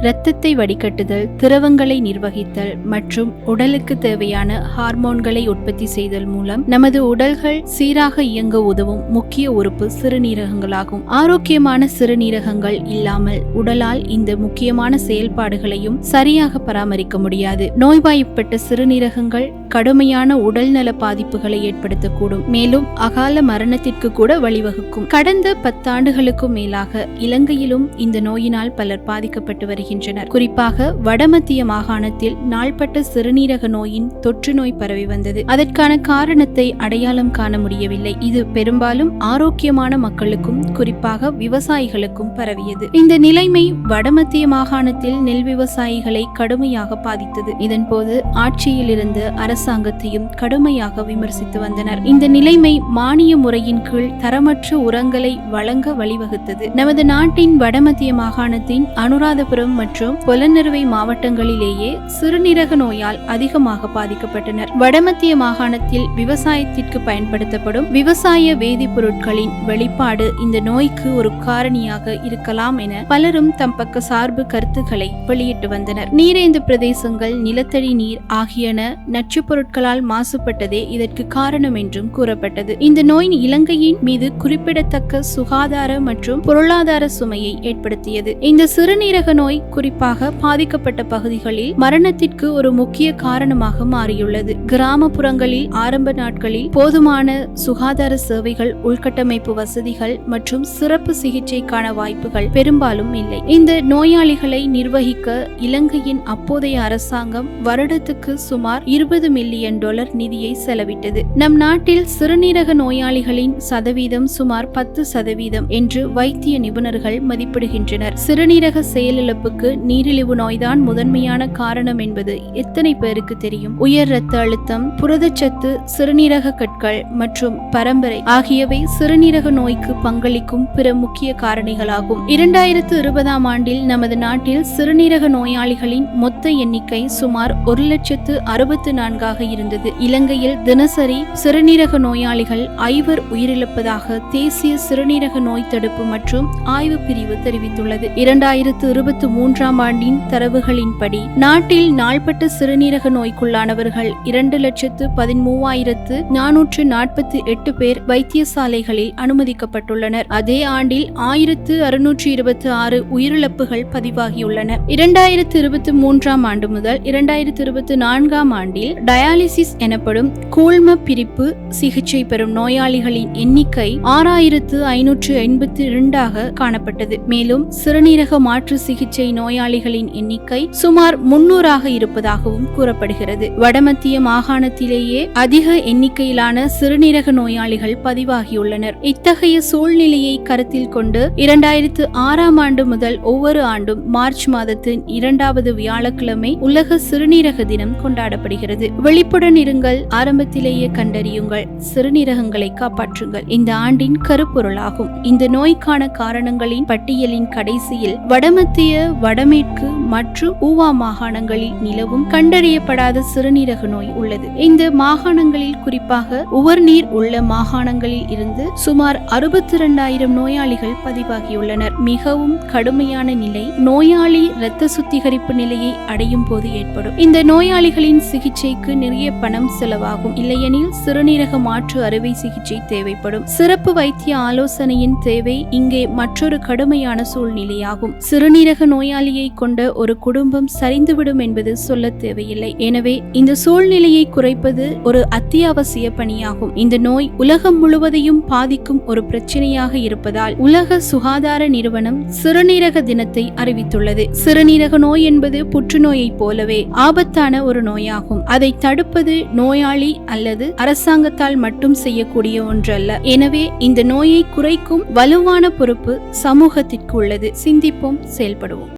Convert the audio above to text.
இரத்தத்தை வடிகட்டுதல் திரவங்களை நிர்வகித்தல் மற்றும் உடலுக்கு தேவையான ஹார்மோன்களை உற்பத்தி செய்தல் மூலம் நமது உடல்கள் சீராக இயங்க உதவும் முக்கிய உறுப்பு சிறுநீரகங்களாகும். ஆரோக்கியமான சிறுநீரகங்கள் இல்லாமல் உடலால் இந்த முக்கியமான செயல்பாடுகளையும் சரியாக பராமரிக்க முடியாது. நோய்வாய்ப்பட்ட சிறுநீரகங்கள் கடுமையான உடல்நல பாதிப்புகளை ஏற்படுத்தக்கூடும். மேலும் அகால மரணத்திற்கு கூட வழிவகுக்கும். கடந்த பத்தாண்டுகளுக்கும் மேலாக இலங்கையிலும் இந்த நோயினால் பலர் பாதிக்கப்பட்டு வருகின்றனர். குறிப்பாக வடமத்திய மாகாணத்தில் நாள்பட்ட சிறுநீரக நோயின் தொற்று நோய் பரவி வந்தது. அதற்கான காரணத்தை அடையாளம் காண முடியவில்லை. இது பெரும்பாலும் ஆரோக்கியமான மக்களுக்கும் குறிப்பாக விவசாயிகளுக்கும் பரவியது. இந்த நிலைமை வடமத்திய மாகாணத்தில் நெல் விவசாயிகளை கடுமையாக பாதித்தது. இதன்போது ஆட்சியில் இருந்து அரசாங்கத்தையும் கடுமையாக விமர்சித்து வந்தனர். இந்த நிலைமை மானிய முறையின் கீழ் தரமற்ற உரங்களை வழங்க வழிவகுத்தது. நமது நாட்டின் வடமத்திய மாகாணத்தின் அனுராதபுரம் மற்றும் பொலனறுவை மாவட்டங்களிலேயே சிறுநீரக நோயால் அதிகமாக பாதிக்கப்பட்டனர். வடமத்திய மாகாணத்தில் விவசாயத்திற்கு பயன்படுத்தப்படும் விவசாய வேதிப்பொருட்களின் வெளிப்பாடு இந்த நோய்க்கு ஒரு காரணியாக இருக்கலாம் என பலரும் தம் பக்க சார்பு கருத்துக்களை வெளியிட்டு வந்தனர். நீரேந்து பிரதேசங்கள் நிலத்தடி நீர் ஆகியன நச்சுப் பொருட்களால் மாசுபட்டதே இதற்கு காரணம் என்றும் கூறப்பட்டது. இந்த நோய் இலங்கையின் மீது குறிப்பிடத்தக்க சுகாதார மற்றும் பொருளாதார சுமையை ஏற்படுத்தியது. இந்த சிறுநீரக நோய் குறிப்பாக பாதிக்கப்பட்ட பகுதிகளில் மரணத்திற்கு ஒரு முக்கிய காரணமாக மாறியுள்ளது. கிராமப்புறங்களில் ஆரம்ப நாட்களில் போதுமான சுகாதார சேவைகள் உள்கட்டமைப்பு வசதிகள் மற்றும் சிறப்பு சிகிச்சைக்கான வாய்ப்புகள் பெரும்பாலும் இல்லை. இந்த நோயாளிகளை நிர்வகிக்க இலங்கையின் அப்போதைய அரசாங்கம் வருடத்துக்கு சுமார் இருபது மில்லியன் டாலர் நிதியை செலவிட்டது. நம் நாட்டில் சிறுநீரக நோயாளிகளின் சதவீதம் சுமார் பத்து சதவீதம் என்று வைத்திய நிபுணர்கள் மதிப்பிடுகின்றனர். சிறுநீரக செயலிழப்புக்கு நீரிழிவு நோய்தான் முதன்மையான காரணம் என்பது எத்தனை பேருக்கு தெரியும்? உயர் இரத்த அழுத்தம் புரதச்சத்து சிறுநீரக கற்கள் மற்றும் பரம்பரை ஆகியவை சிறுநீரக நோய்க்கு பங்களிக்கும் பிற முக்கிய காரணிகளாகும். இரண்டாயிரத்து இருபதாம் ஆண்டில் நமது நாட்டில் சிறுநீரக நோயாளிகளின் மொத்த எண்ணிக்கை சுமார் ஒரு லட்சத்து அறுபத்து நான்காக இருந்தது. இலங்கையில் தினசரி சிறுநீரக நோயாளிகள் ஐவர் உயிரிழப்பதாக தேசிய சிறுநீரக நோய் தடுப்பு மற்றும் ஆய்வு பிரிவு தெரிவித்துள்ளது. இரண்டாயிரத்து இருபத்தி மூன்றாம் ஆண்டின் தரவுகளின்படி நாட்டில் நாள்பட்ட சிறுநீரக நோய்க்குள்ளானவர்கள் இரண்டு லட்சத்து பதிமூவாயிரத்து நானூற்று நாற்பத்தி எட்டு பேர் வைத்தியசாலைகளில் அனுமதிக்கப்பட்டுள்ளனர். அதே ஆண்டில் ஆயிரத்து அறுநூற்று இருபத்தி ஆறு உயிரிழப்புகள் பதிவாகியுள்ளன. இரண்டாயிரத்து இருபத்தி மூன்றாம் ஆண்டு முதல் இரண்டாயிரத்து இருபத்தி நான்காம் ஆண்டில் டயாலிசிஸ் எனப்படும் கூழ்ம பிரிப்பு சிகிச்சை பெறும் நோயாளிகளின் எண்ணிக்கை ஆறாயிரத்து ஐநூற்று எண்பத்தி இரண்டாக காணப்பட்டது. மேலும் சிறுநீரக மாற்று சிகிச்சை நோயாளிகளின் எண்ணிக்கை சுமார் முன்னூறாக இருப்பதாகவும் கூறப்படுகிறது. வடமத்திய மாகாணத்திலேயே அதிக எண்ணிக்கையிலான சிறுநீரக நோயாளிகள் பதிவாகியுள்ளனர். இத்தகைய சூழ்நிலையை கருத்தில் கொண்டு இரண்டாயிரத்து ஆறாம் ஆண்டு முதல் ஒவ்வொரு ஆண்டும் மார்ச் மாதத்தின் இரண்டாவது வியாழக்கிழமை உலக சிறுநீரக தினம் கொண்டாடப்படுகிறது. விழிப்புடன் இருங்கள். ஆரம்பத்திலேயே கண்டறியுங்கள். சிறுநீரகங்களை காப்பாற்றுங்கள். இந்த ஆண்டின் கருப்பொருளாகும். இந்த நோய்க்கான காரணங்களின் பட்டியலின் கடைசியில் வடமத்திய வடமேற்கு மற்றும் ஊவா மாகாணங்களில் நிலவும் கண்டறியப்படாத சிறுநீரக நோய் உள்ளது. இந்த மாகாணங்களில் குறிப்பாக உவர்நீர் உள்ள மாகாணங்களில் இருந்து சுமார் அறுபத்தி இரண்டாயிரம் நோயாளிகள் பதிவாகியுள்ளனர். மிகவும் கடுமையான நிலை நோயாளி இரத்த சுத்திகரிப்பு நிலையை அடையும் போது ஏற்படும். இந்த நோயாளிகளின் சிகிச்சைக்கு நிறைய பணம் செலவாகும். இல்லையெனில் சிறுநீரக மாற்று அறுவை சிகிச்சை தேவைப்படும். சிறப்பு வைத்திய ஆலோசனையின் தேவை இங்கே மற்றொரு கடுமையான சூழ்நிலையாகும். சிறுநீரக நோய் நோயாளியை கொண்ட ஒரு குடும்பம் சரிந்துவிடும் என்பது சொல்ல தேவையில்லை. எனவே இந்த சூழ்நிலையை குறைப்பது ஒரு அத்தியாவசிய பணியாகும். இந்த நோய் உலகம் முழுவதையும் பாதிக்கும் ஒரு பிரச்சனையாக இருப்பதால் உலக சுகாதார நிறுவனம் சிறுநீரக தினத்தை அறிவித்துள்ளது. சிறுநீரக நோய் என்பது புற்றுநோயைப் போலவே ஆபத்தான ஒரு நோயாகும். அதை தடுப்பது நோயாளி அல்லது அரசாங்கத்தால் மட்டும் செய்யக்கூடிய ஒன்றல்ல. எனவே இந்த நோயை குறைக்கும் வலுவான பொறுப்பு சமூகத்திற்கு உள்ளது சிந்திப்போம் செயல்படுவோம்.